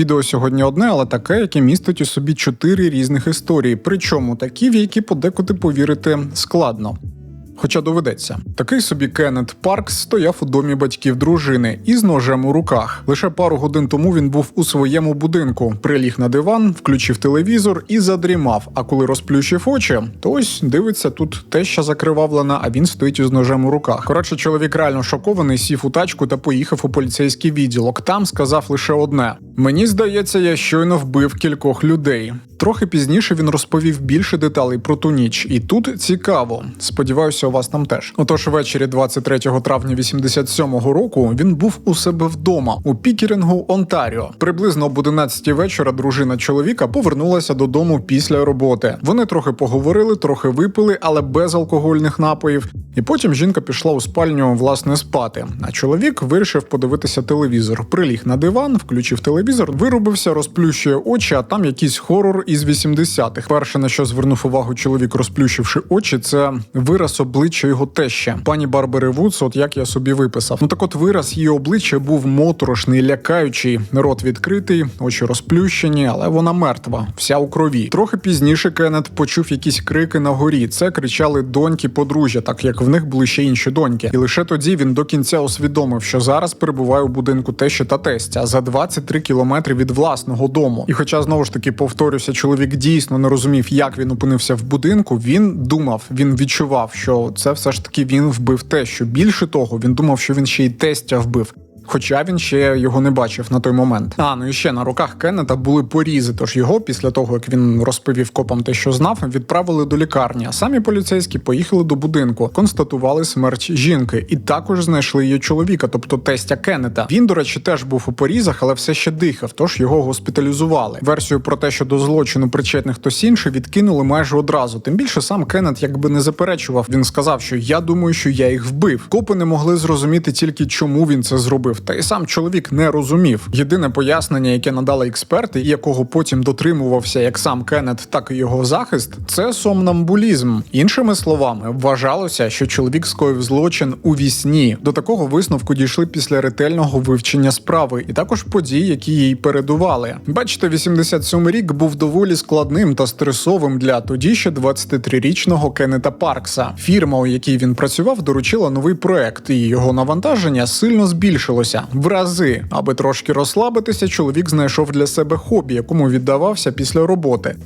Відео сьогодні одне, але таке, яке містить у собі чотири різних історії, причому такі, в які подекуди повірити складно. Хоча доведеться, такий собі Кеннет Паркс стояв у домі батьків дружини із ножем у руках. Лише пару годин тому він був у своєму будинку, приліг на диван, включив телевізор і задрімав. А коли розплющив очі, то ось дивиться тут теща закривавлена, а він стоїть із ножем у руках. Коротше, чоловік реально шокований, сів у тачку та поїхав у поліцейський відділок. Там сказав лише одне: мені здається, я щойно вбив кількох людей. Трохи пізніше він розповів більше деталей про ту ніч, і тут цікаво. Сподіваюся, у вас там теж. Отож, ввечері 23 травня 87-го року він був у себе вдома у Пікерінгу, Онтаріо. Приблизно об 11 вечора дружина чоловіка повернулася додому після роботи. Вони трохи поговорили, трохи випили, але без алкогольних напоїв. І потім жінка пішла у спальню власне спати. А чоловік вирішив подивитися телевізор. Приліг на диван, включив телевізор, вирубився, розплющує очі, а там якийсь хорор із 80-х. Перше на що звернув увагу чоловік, розплющивши очі, це вираз обличчя його теща, пані Барбари Вудс, от як я собі виписав. Ну так от вираз її обличчя був моторошний, лякаючий, рот відкритий, очі розплющені, але вона мертва, вся у крові. Трохи пізніше Кеннет почув якісь крики на горі. Це кричали доньки подружжя, так як в них були ще інші доньки. І лише тоді він до кінця усвідомив, що зараз перебуває у будинку тещі та тестя за 23 кілометри від власного дому. І, хоча знову ж таки повторюся, чоловік дійсно не розумів, як він опинився в будинку. Він думав, він відчував, що це все ж таки він вбив те, що Більше того, він думав, що він ще й тестя вбив. Хоча він ще його не бачив на той момент. А ну і ще на руках Кеннета були порізи. Тож його, після того як він розповів копам те, що знав, відправили до лікарні. А самі поліцейські поїхали до будинку, констатували смерть жінки і також знайшли її чоловіка, тобто тестя Кеннета. Він, до речі, теж був у порізах, але все ще дихав, тож його госпіталізували. Версію про те, що до злочину причетний хтось інший, відкинули майже одразу. Тим більше сам Кеннет якби не заперечував. Він сказав, що я думаю, що я їх вбив. Копи не могли зрозуміти тільки чому він це зробив. Та й сам чоловік не розумів. Єдине пояснення, яке надали експерти, і якого потім дотримувався як сам Кеннет, так і його захист, це сомнамбулізм. Іншими словами, вважалося, що чоловік скоїв злочин у вісні. До такого висновку дійшли після ретельного вивчення справи, і також подій, які їй передували. Бачите, 87 рік був доволі складним та стресовим для тоді ще 23-річного Кеннета Паркса. Фірма, у якій він працював, доручила новий проект, і його навантаження сильно збільшилося в рази. Аби трошки розслабитися, чоловік знайшов для себе хобі, якому віддавався після роботи.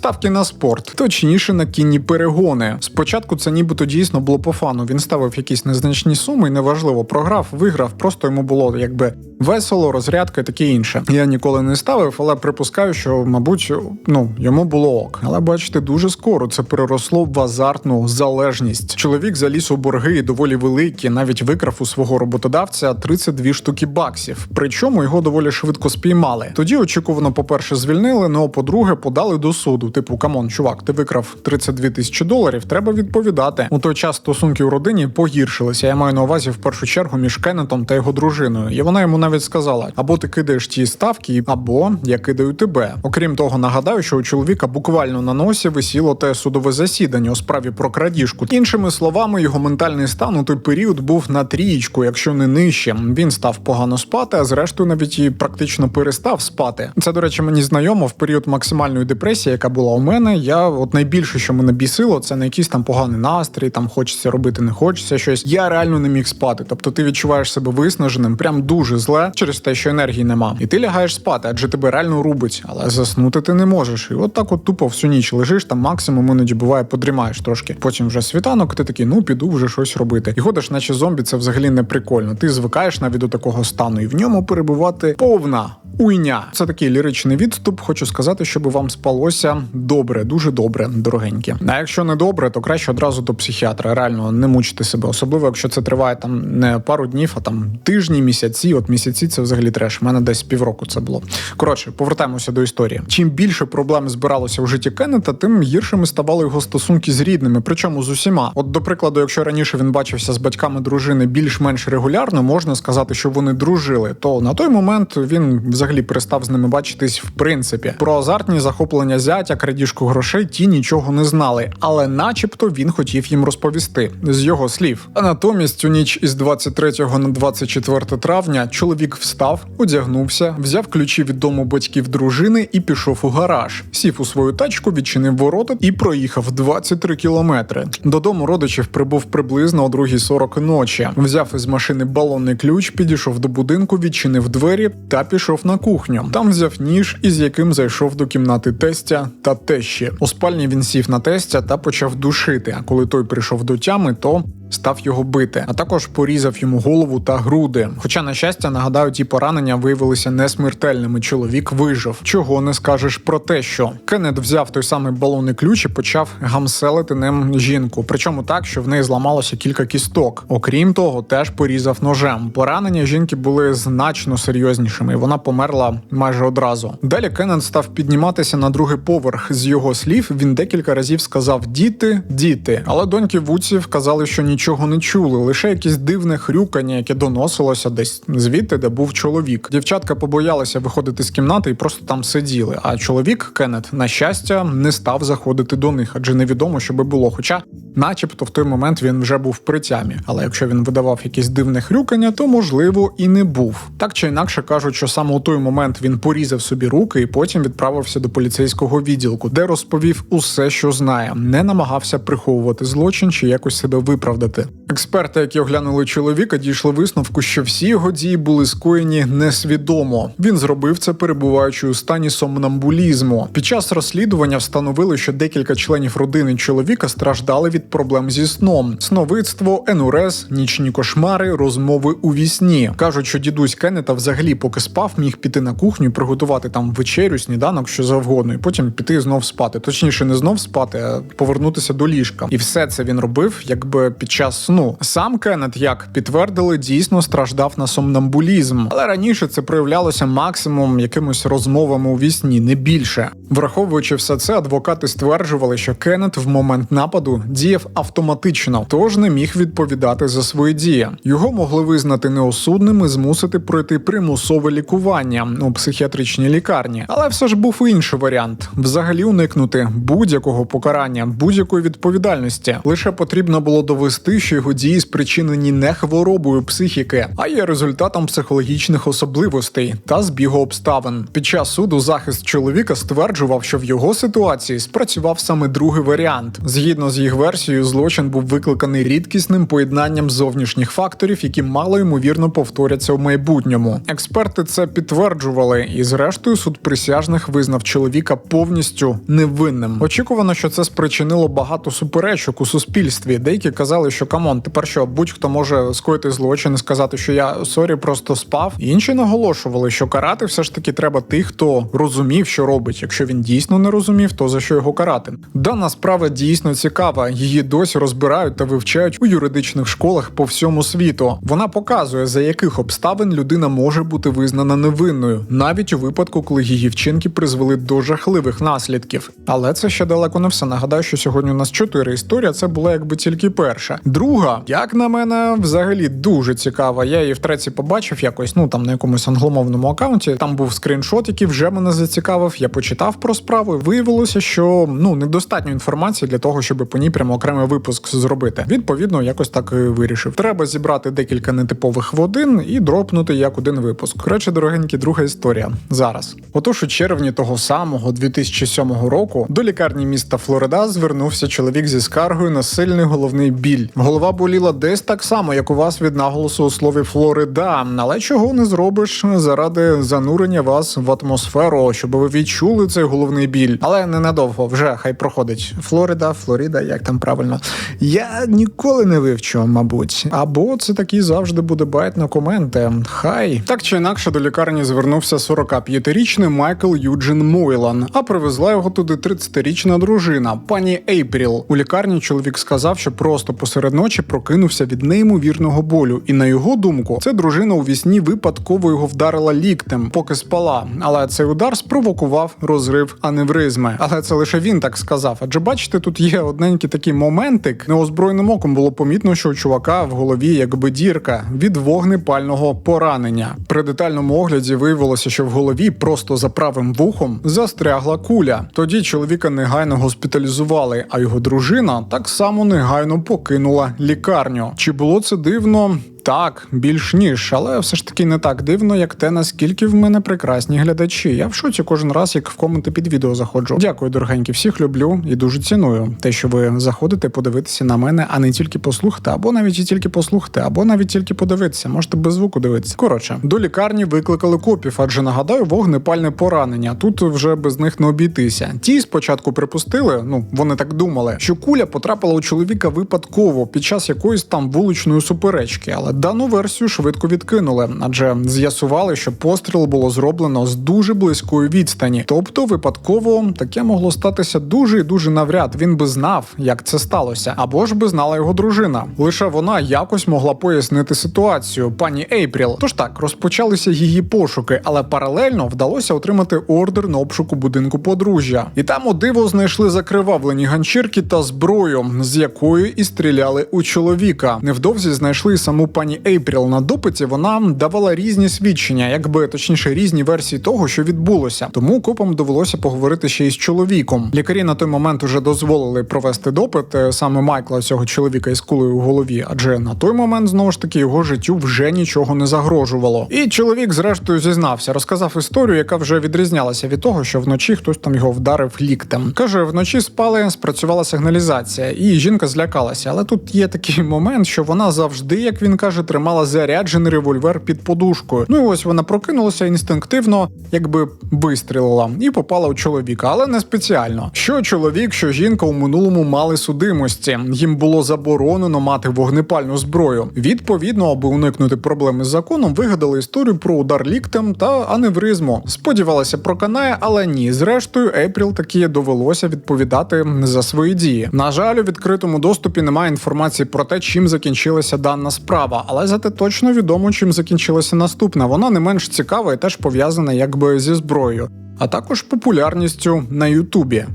Ставки на спорт, точніше на кінні перегони. Спочатку це нібито дійсно було по фану. Він ставив якісь незначні суми, і неважливо, програв, виграв, просто йому було якби весело, розрядка і таке інше. Я ніколи не ставив, але припускаю, що, мабуть, ну йому було ок. Але бачите, дуже скоро це переросло в азартну залежність. Чоловік заліз у борги доволі великі, навіть викрав у свого роботодавця 32 штуки баксів. Причому його доволі швидко спіймали. Тоді очікувано, по-перше, звільнили, ну а по-друге, подали до суду. Типу, камон, чувак, ти викрав 32 тисячі доларів, треба відповідати. У той час стосунки у родині погіршилися. Я маю на увазі в першу чергу між Кеннетом та його дружиною. І вона йому навіть сказала: або ти кидаєш ті ставки, або я кидаю тебе. Окрім того, нагадаю, що у чоловіка буквально на носі висіло те судове засідання у справі про крадіжку. Іншими словами, його ментальний стан у той період був на трієчку, якщо не нижче. Він став погано спати, а зрештою навіть і практично перестав спати. Це, до речі, мені знайомо в період максимальної депресії, яка була у мене. Я от найбільше, що мене бісило, це не якийсь там поганий настрій, там хочеться робити, не хочеться щось. Я реально не міг спати. Тобто ти відчуваєш себе виснаженим, прям дуже зле через те, що енергії нема. І ти лягаєш спати, адже тебе реально рубить, але заснути ти не можеш. І от так от тупо всю ніч лежиш, там максимум іноді буває, подрімаєш трошки. Потім вже світанок, ти такий, ну піду вже щось робити. І ходиш, наче зомбі, це взагалі не прикольно. Ти звикаєш навіть до такого стану, і в ньому перебувати повна уйня. Це такий ліричний відступ. Хочу сказати, щоб вам спалося добре, дуже добре, дорогенькі. А якщо не добре, то краще одразу до психіатра. Реально не мучити себе, особливо якщо це триває там не пару днів, а там тижні, місяці. От місяці це взагалі треш. У мене десь півроку це було. Коротше, повертаємося до історії. Чим більше проблем збиралося в житті Кеннета, тим гіршими ставали його стосунки з рідними, причому з усіма. От, до прикладу, якщо раніше він бачився з батьками дружини більш-менш регулярно, можна сказати, що вони дружили, то на той момент він взагалі перестав з ними бачитись в принципі. Про азартні захоплення зятя крадіжку грошей, ті нічого не знали, але начебто він хотів їм розповісти з його слів. А натомість у ніч із 23 на 24 травня чоловік встав, одягнувся, взяв ключі від дому батьків дружини і пішов у гараж. Сів у свою тачку, відчинив ворота і проїхав 23 кілометри. Додому родичів прибув приблизно о 2.40 ночі. Взяв із машини балонний ключ, підійшов до будинку, відчинив двері та пішов на кухню. Там взяв ніж, із яким зайшов до кімнати тестя та тещі. У спальні він сів на тестя та почав душити. А коли той прийшов до тями, то став його бити, а також порізав йому голову та груди. Хоча, на щастя, нагадаю, ті поранення виявилися несмертельними. Чоловік вижив. Чого не скажеш про те, що Кеннет взяв той самий балонний ключ і почав гамселити ним жінку. Причому так, що в неї зламалося кілька кісток. Окрім того, теж порізав ножем. Поранення жінки були значно серйознішими, і вона померла майже одразу. Далі Кеннет став підніматися на другий поверх. З його слів він декілька разів сказав діти, діти. Але доньки Вуців казали, що нічого не чули, лише якесь дивне хрюкання, яке доносилося десь звідти, де був чоловік. Дівчатка побоялися виходити з кімнати і просто там сиділи. А чоловік Кеннет, на щастя, не став заходити до них, адже невідомо, що би було. Хоча, начебто, в той момент він вже був при тямі. Але якщо він видавав якесь дивне хрюкання, то можливо і не був. Так чи інакше кажуть, що саме у той момент він порізав собі руки і потім відправився до поліцейського відділку, де розповів усе, що знає, не намагався приховувати злочин чи якось себе виправдати. Експерти, які оглянули чоловіка, дійшли висновку, що всі його дії були скоєні несвідомо. Він зробив це, перебуваючи у стані сомнамбулізму. Під час розслідування встановили, що декілька членів родини чоловіка страждали від проблем зі сном: сновидство, енурез, нічні кошмари, розмови у вісні. кажуть, що дідусь Кеннета взагалі, поки спав, міг піти на кухню, приготувати там вечерю, сніданок, що завгодно, і потім піти знов спати. Точніше, не знов спати, а повернутися до ліжка. І все це він робив, якби під час сну. Сам Кеннет, як підтвердили, дійсно страждав на сомнамбулізм, але раніше це проявлялося максимум якимось розмовами у вісні, не більше. Враховуючи все це, адвокати стверджували, що Кеннет в момент нападу діяв автоматично, тож не міг відповідати за свої дії. Його могли визнати неосудним і змусити пройти примусове лікування у психіатричній лікарні. Але все ж був інший варіант: взагалі уникнути будь-якого покарання, будь-якої відповідальності. Лише потрібно було довести, що його дії спричинені не хворобою психіки, а є результатом психологічних особливостей та збігу обставин. Під час суду захист чоловіка стверджував, що в його ситуації спрацював саме другий варіант. Згідно з їх версією, злочин був викликаний рідкісним поєднанням зовнішніх факторів, які мало ймовірно повторяться в майбутньому. Експерти це підтверджували, і зрештою суд присяжних визнав чоловіка повністю невинним. Очікувано, що це спричинило багато суперечок у суспільстві. Деякі казали, що камон, тепер що будь-хто може скоїти злочин і сказати, що я сорі, просто спав. Інші наголошували, що карати все ж таки треба тих, хто розумів, що робить. Якщо він дійсно не розумів, то за що його карати? Дана справа дійсно цікава. Її досі розбирають та вивчають у юридичних школах по всьому світу. Вона показує, за яких обставин людина може бути визнана невинною, навіть у випадку, коли її вчинки призвели до жахливих наслідків. Але це ще далеко не все. Нагадаю, що сьогодні у нас чотири історії. Це була якби тільки перша. Друга, як на мене, взагалі дуже цікава. Я її втретє побачив якось, ну там на якомусь англомовному аккаунті. Там був скріншот, який вже мене зацікавив. Я почитав про справу. Виявилося, що ну недостатньо інформації для того, щоб по ній прямо окремий випуск зробити. Відповідно, якось так і вирішив. Треба зібрати декілька нетипових водин і дропнути як один випуск. Коротше, дорогенькі, друга історія зараз. Отож, у червні того самого 2007 року до лікарні міста Флорида звернувся чоловік зі скаргою на сильний головний біль. Голова боліла десь так само, як у вас від наголосу у слові Флорида, але чого не зробиш заради занурення вас в атмосферу, щоб ви відчули цей головний біль. Але ненадовго вже хай проходить. Флорида, Флорида, як там правильно. Я ніколи не вивчу, мабуть. Або це такий завжди буде байт на коменти. Хай так чи інакше до лікарні звернувся 45-річний Майкл Юджин Мойлан, а привезла його туди 30-річна дружина, пані Ейпріл. У лікарні чоловік сказав, що просто посеред серед ночі прокинувся від неймовірного болю, і на його думку, це дружина у вісні випадково його вдарила ліктем, поки спала. Але цей удар спровокував розрив аневризми. Але це лише він так сказав. Адже бачите, тут є одненький такий моментик. Неозброєним оком було помітно, що у чувака в голові якби дірка від вогнепального поранення. При детальному огляді виявилося, що в голові просто за правим вухом застрягла куля. Тоді чоловіка негайно госпіталізували, а його дружина так само негайно покинула лікарню. Чи було це дивно? Так, більш ніж, але все ж таки не так дивно, як те, наскільки в мене прекрасні глядачі. Я в шоці кожен раз, як в коменти під відео заходжу. Дякую, дорогенькі, всіх люблю і дуже ціную те, що ви заходите подивитися на мене, а не тільки послухати, або навіть і тільки послухати, або навіть тільки подивитися. Можете без звуку дивитися. Коротше, до лікарні викликали копів, адже нагадаю, вогнепальне поранення. Тут вже без них не обійтися. Ті спочатку припустили, ну вони так думали, що куля потрапила у чоловіка випадково під час якоїсь там вуличної суперечки, але дану версію швидко відкинули, адже з'ясували, що постріл було зроблено з дуже близької відстані. Тобто, випадково таке могло статися дуже і дуже навряд. Він би знав, як це сталося, або ж би знала його дружина. Лише вона якось могла пояснити ситуацію, пані Ейпріл. Тож так розпочалися її пошуки, але паралельно вдалося отримати ордер на обшуку будинку подружжя. І там у диво знайшли закривавлені ганчірки та зброю, з якої і стріляли у чоловіка. Невдовзі знайшли і саму пані Ейпріл на допиті. Вона давала різні свідчення, якби точніше різні версії того, що відбулося. Тому копам довелося поговорити ще із чоловіком. Лікарі на той момент уже дозволили провести допит е, саме Майкла, цього чоловіка із кулею у голові, адже на той момент знову ж таки його життю вже нічого не загрожувало. І чоловік, зрештою, зізнався, розказав історію, яка вже відрізнялася від того, що вночі хтось там його вдарив ліктем. каже, вночі спали, спрацювала сигналізація, і жінка злякалася. Але тут є такий момент, що вона завжди, як він каже, тримала заряджений револьвер під подушкою. Ну і ось вона прокинулася інстинктивно, якби вистрілила, і попала у чоловіка, але не спеціально. Що чоловік, що жінка у минулому мали судимості. Їм було заборонено мати вогнепальну зброю. Відповідно, аби уникнути проблеми з законом, вигадали історію про удар ліктем та аневризму. Сподівалася, проканає, але ні. Зрештою, Ейпріл таки довелося відповідати за свої дії. На жаль, у відкритому доступі немає інформації про те, чим закінчилася дана справа, але зате точно відомо, чим закінчилася наступна. Вона не менш цікава і теж пов'язана якби зі зброєю, а також популярністю на Ютубі.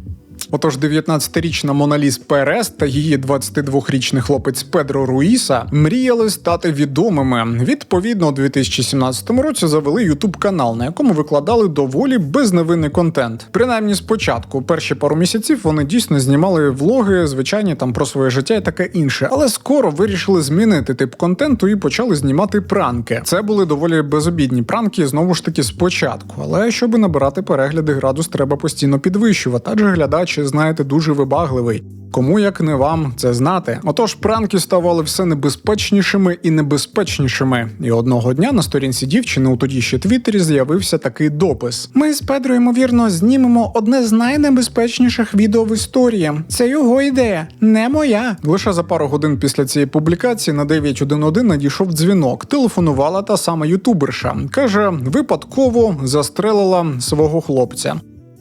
Отож, 19-річна Моналіс Перес та її 22-річний хлопець Педро Руїса мріяли стати відомими. Відповідно, у 2017 році завели ютуб канал, на якому викладали доволі безневинний контент. Принаймні, спочатку, перші пару місяців вони дійсно знімали влоги, звичайні там про своє життя і таке інше. Але скоро вирішили змінити тип контенту і почали знімати пранки. Це були доволі безобідні пранки, знову ж таки, спочатку. Але щоб набирати перегляди, градус треба постійно підвищувати, адже глядач, знаєте, дуже вибагливий. Кому як не вам це знати? Отож, пранки ставали все небезпечнішими і небезпечнішими. І одного дня на сторінці дівчини у тоді ще Твіттері з'явився такий допис: Ми з Педро, ймовірно, знімемо одне з найнебезпечніших відео в історії. Це його ідея, не моя. Лише за пару годин після цієї публікації на 911 надійшов дзвінок. Телефонувала та сама ютуберша. каже, випадково застрелила свого хлопця.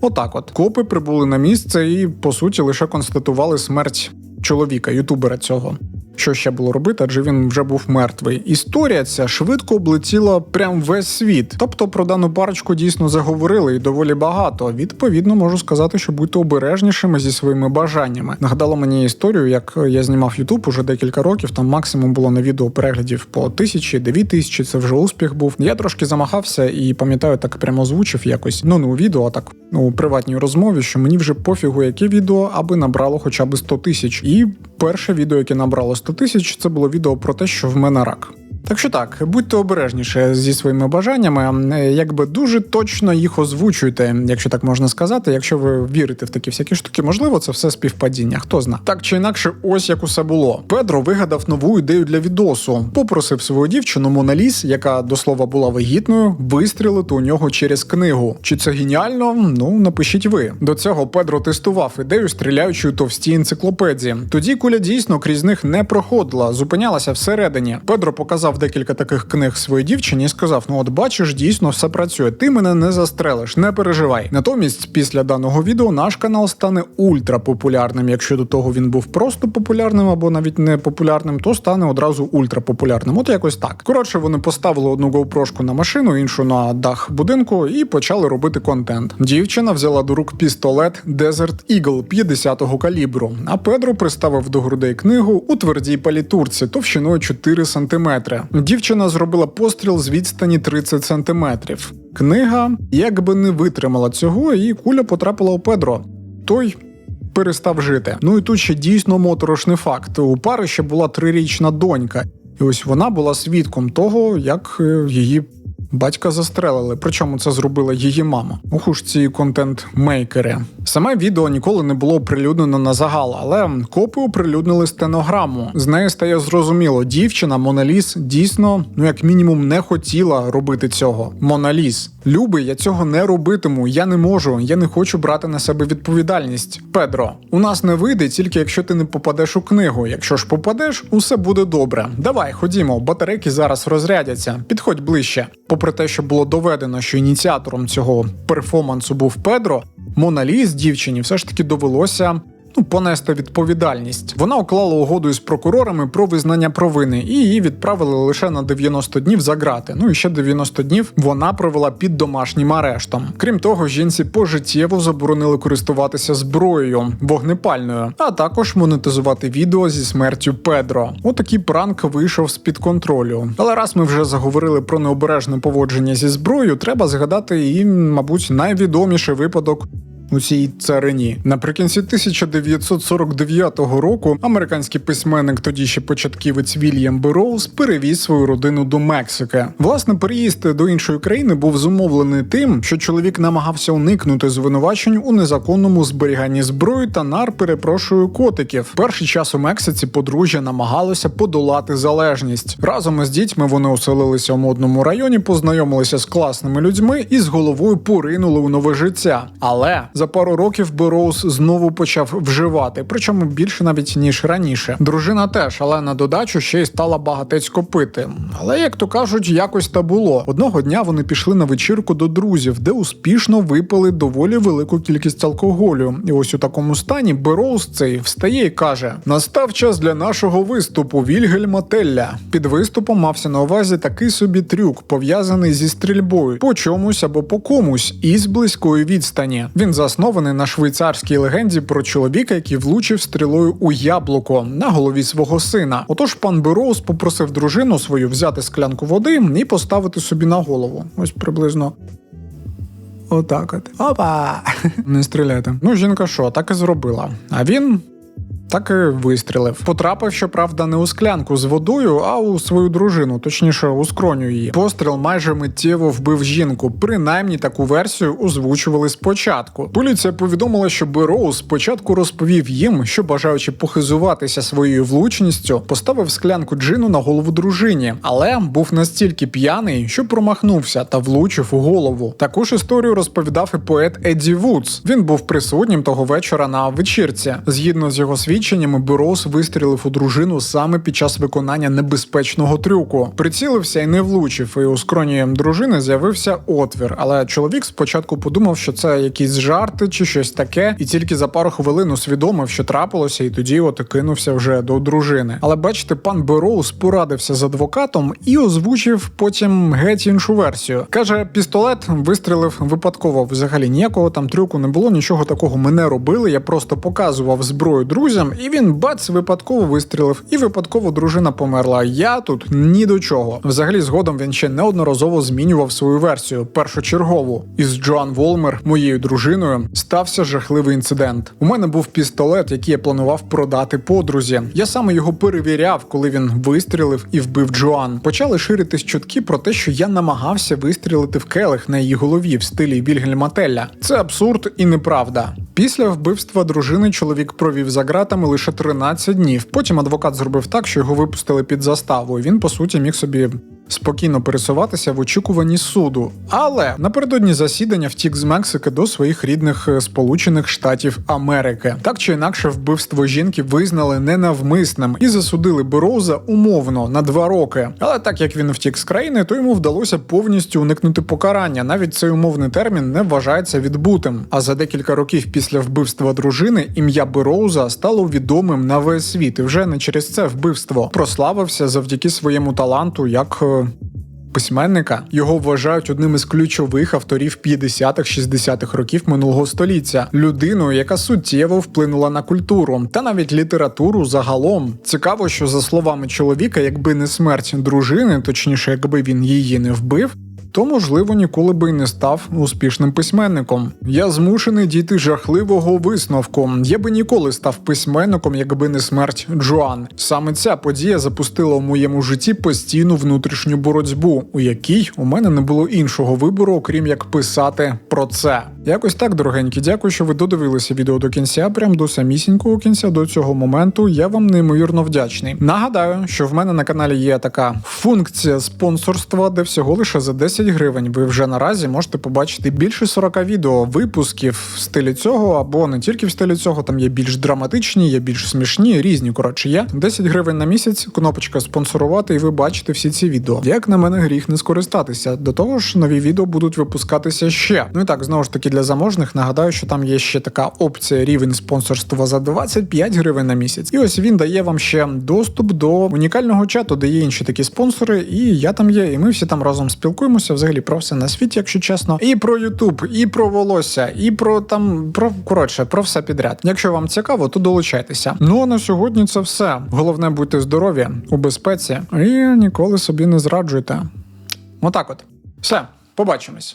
Отак, от копи прибули на місце і по суті лише констатували смерть чоловіка, ютубера цього. Що ще було робити, адже він вже був мертвий. Історія ця швидко облетіла прям весь світ. Тобто про дану парочку дійсно заговорили і доволі багато. Відповідно, можу сказати, що будьте обережнішими зі своїми бажаннями. Нагадало мені історію, як я знімав Ютуб уже декілька років. Там максимум було на відео переглядів по тисячі, дев'ять тисячі. Це вже успіх був. Я трошки замахався і пам'ятаю, так прямо озвучив якось. Ну не у відео, а так у приватній розмові, що мені вже пофігу, яке відео, аби набрало хоча б 100 тисяч. І перше відео, яке набрало 100 тисяч, це було відео про те, що в мене рак. Так що так, будьте обережніше зі своїми бажаннями, е, якби дуже точно їх озвучуйте, якщо так можна сказати. Якщо ви вірите в такі всякі штуки, можливо, це все співпадіння. Хто зна. Так чи інакше, ось як усе було. Педро вигадав нову ідею для відосу. Попросив свою дівчину Моналіс, яка до слова була вагітною, вистрілити у нього через книгу. Чи це геніально? Ну напишіть ви. До цього Педро тестував ідею, стріляючи у товсті енциклопедії. Тоді куля дійсно крізь них не проходила, зупинялася всередині. Педро показав віддав декілька таких книг своїй дівчині і сказав: Ну, от бачиш, дійсно все працює. Ти мене не застрелиш, не переживай. Натомість, після даного відео наш канал стане ультрапопулярним. Якщо до того він був просто популярним або навіть не популярним, то стане одразу ультрапопулярним. От якось так. Коротше, вони поставили одну GoPro на машину, іншу на дах будинку і почали робити контент. Дівчина взяла до рук пістолет Desert Eagle 50-го калібру, а Педро приставив до грудей книгу у твердій палітурці товщиною 4 см. Дівчина зробила постріл з відстані 30 сантиметрів. Книга якби не витримала цього, і куля потрапила у Педро. Той перестав жити. Ну і тут ще дійсно моторошний факт. У пари ще була трирічна донька, і ось вона була свідком того, як е, її. Батька застрелили, причому це зробила її мама. Ох ж ці контент-мейкери. Саме відео ніколи не було оприлюднено на загал, але копи оприлюднили стенограму. З неї стає зрозуміло, дівчина Моналіс дійсно, ну як мінімум, не хотіла робити цього. Моналіс, любий, я цього не робитиму. Я не можу, я не хочу брати на себе відповідальність. Педро, у нас не вийде тільки якщо ти не попадеш у книгу. Якщо ж попадеш, усе буде добре. Давай, ходімо, батарейки зараз розрядяться. Підходь ближче. Попри те, що було доведено, що ініціатором цього перформансу був Педро, Моналіс дівчині все ж таки довелося. Ну, понести відповідальність. Вона уклала угоду із прокурорами про визнання провини, і її відправили лише на 90 днів за грати. Ну і ще 90 днів вона провела під домашнім арештом. Крім того, жінці пожиттєво заборонили користуватися зброєю вогнепальною, а також монетизувати відео зі смертю Педро. Отакий пранк вийшов з під контролю. Але раз ми вже заговорили про необережне поводження зі зброєю, треба згадати і, мабуть, найвідоміший випадок у цій царині. Наприкінці 1949 року американський письменник, тоді ще початківець Вільям Бероуз, перевіз свою родину до Мексики. Власне, переїзд до іншої країни був зумовлений тим, що чоловік намагався уникнути звинувачень у незаконному зберіганні зброї та нар, перепрошую котиків. Перший час у Мексиці подружжя намагалося подолати залежність. Разом із дітьми вони оселилися у модному районі, познайомилися з класними людьми і з головою поринули у нове життя. Але за пару років Бероуз знову почав вживати, причому більше навіть ніж раніше. Дружина теж, але на додачу ще й стала багатецько пити. Але як то кажуть, якось та було. Одного дня вони пішли на вечірку до друзів, де успішно випили доволі велику кількість алкоголю. І ось у такому стані Бероуз цей встає і каже: Настав час для нашого виступу Вільгельма Телля. Під виступом мався на увазі такий собі трюк, пов'язаний зі стрільбою по чомусь або по комусь із близької відстані. Він заснований на швейцарській легенді про чоловіка, який влучив стрілою у яблуко на голові свого сина. Отож, пан Бероуз попросив дружину свою взяти склянку води і поставити собі на голову. Ось приблизно. Отак от. Опа! Не стріляйте. Ну, жінка що, так і зробила. А він. Так і вистрілив. Потрапив, щоправда, не у склянку з водою, а у свою дружину, точніше, у скроню її. Постріл майже миттєво вбив жінку. Принаймні таку версію озвучували спочатку. Поліція повідомила, що Бероуз спочатку розповів їм, що бажаючи похизуватися своєю влучністю, поставив склянку джину на голову дружині, але був настільки п'яний, що промахнувся та влучив у голову. Таку ж історію розповідав і поет Едді Вудс. Він був присутнім того вечора на вечірці. Згідно з його свідченнями, Бероуз вистрілив у дружину саме під час виконання небезпечного трюку. Прицілився і не влучив, і у скроні дружини з'явився отвір. Але чоловік спочатку подумав, що це якісь жарти чи щось таке, і тільки за пару хвилин усвідомив, що трапилося, і тоді от кинувся вже до дружини. Але бачите, пан Бероуз порадився з адвокатом і озвучив потім геть іншу версію. каже, пістолет вистрілив випадково. Взагалі ніякого там трюку не було, нічого такого ми не робили. Я просто показував зброю друзям, і він бац випадково вистрілив, і випадково дружина померла. Я тут ні до чого. Взагалі, згодом він ще неодноразово змінював свою версію першочергову. Із Джоан Волмер, моєю дружиною, стався жахливий інцидент. У мене був пістолет, який я планував продати подрузі. Я саме його перевіряв, коли він вистрілив і вбив Джоан. Почали ширитись чутки про те, що я намагався вистрілити в келих на її голові в стилі Вільгельма Телля. Це абсурд і неправда. Після вбивства дружини чоловік провів за ґратами лише 13 днів. Потім адвокат зробив так, що його випустили під заставу. і Він по суті міг собі спокійно пересуватися в очікуванні суду. Але напередодні засідання втік з Мексики до своїх рідних е, Сполучених Штатів Америки. Так чи інакше, вбивство жінки визнали ненавмисним і засудили Бероуза умовно на два роки. Але так як він втік з країни, то йому вдалося повністю уникнути покарання. Навіть цей умовний термін не вважається відбутим. А за декілька років після вбивства дружини ім'я Бероуза стало відомим на весь світ. І вже не через це вбивство прославився завдяки своєму таланту як. Письменника його вважають одним із ключових авторів 50-х-60-х років минулого століття, людиною, яка суттєво вплинула на культуру та навіть літературу загалом. Цікаво, що за словами чоловіка, якби не смерть дружини, точніше, якби він її не вбив. То, можливо, ніколи би й не став успішним письменником. Я змушений дійти жахливого висновку. Я би ніколи став письменником, якби не смерть Джоан. Саме ця подія запустила у моєму житті постійну внутрішню боротьбу, у якій у мене не було іншого вибору, окрім як писати про це. Якось так, дорогенькі, дякую, що ви додивилися відео до кінця, прям до самісінького кінця до цього моменту. Я вам неймовірно вдячний. Нагадаю, що в мене на каналі є така функція спонсорства, де всього лише за 10 гривень ви вже наразі можете побачити більше 40 відео випусків в стилі цього, або не тільки в стилі цього, там є більш драматичні, є більш смішні, різні. Коротше, є 10 гривень на місяць, кнопочка спонсорувати, і ви бачите всі ці відео. Як на мене, гріх не скористатися. До того ж, нові відео будуть випускатися ще. Ну і так, знову ж таки, для заможних нагадаю, що там є ще така опція рівень спонсорства за 25 гривень на місяць. І ось він дає вам ще доступ до унікального чату, де є інші такі спонсори, і я там є, і ми всі там разом спілкуємося взагалі про все на світі, якщо чесно. І про Ютуб, і про волосся, і про там про коротше, про все підряд. Якщо вам цікаво, то долучайтеся. Ну а на сьогодні це все. Головне будьте здорові, у безпеці і ніколи собі не зраджуйте. Отак от. Все, побачимось.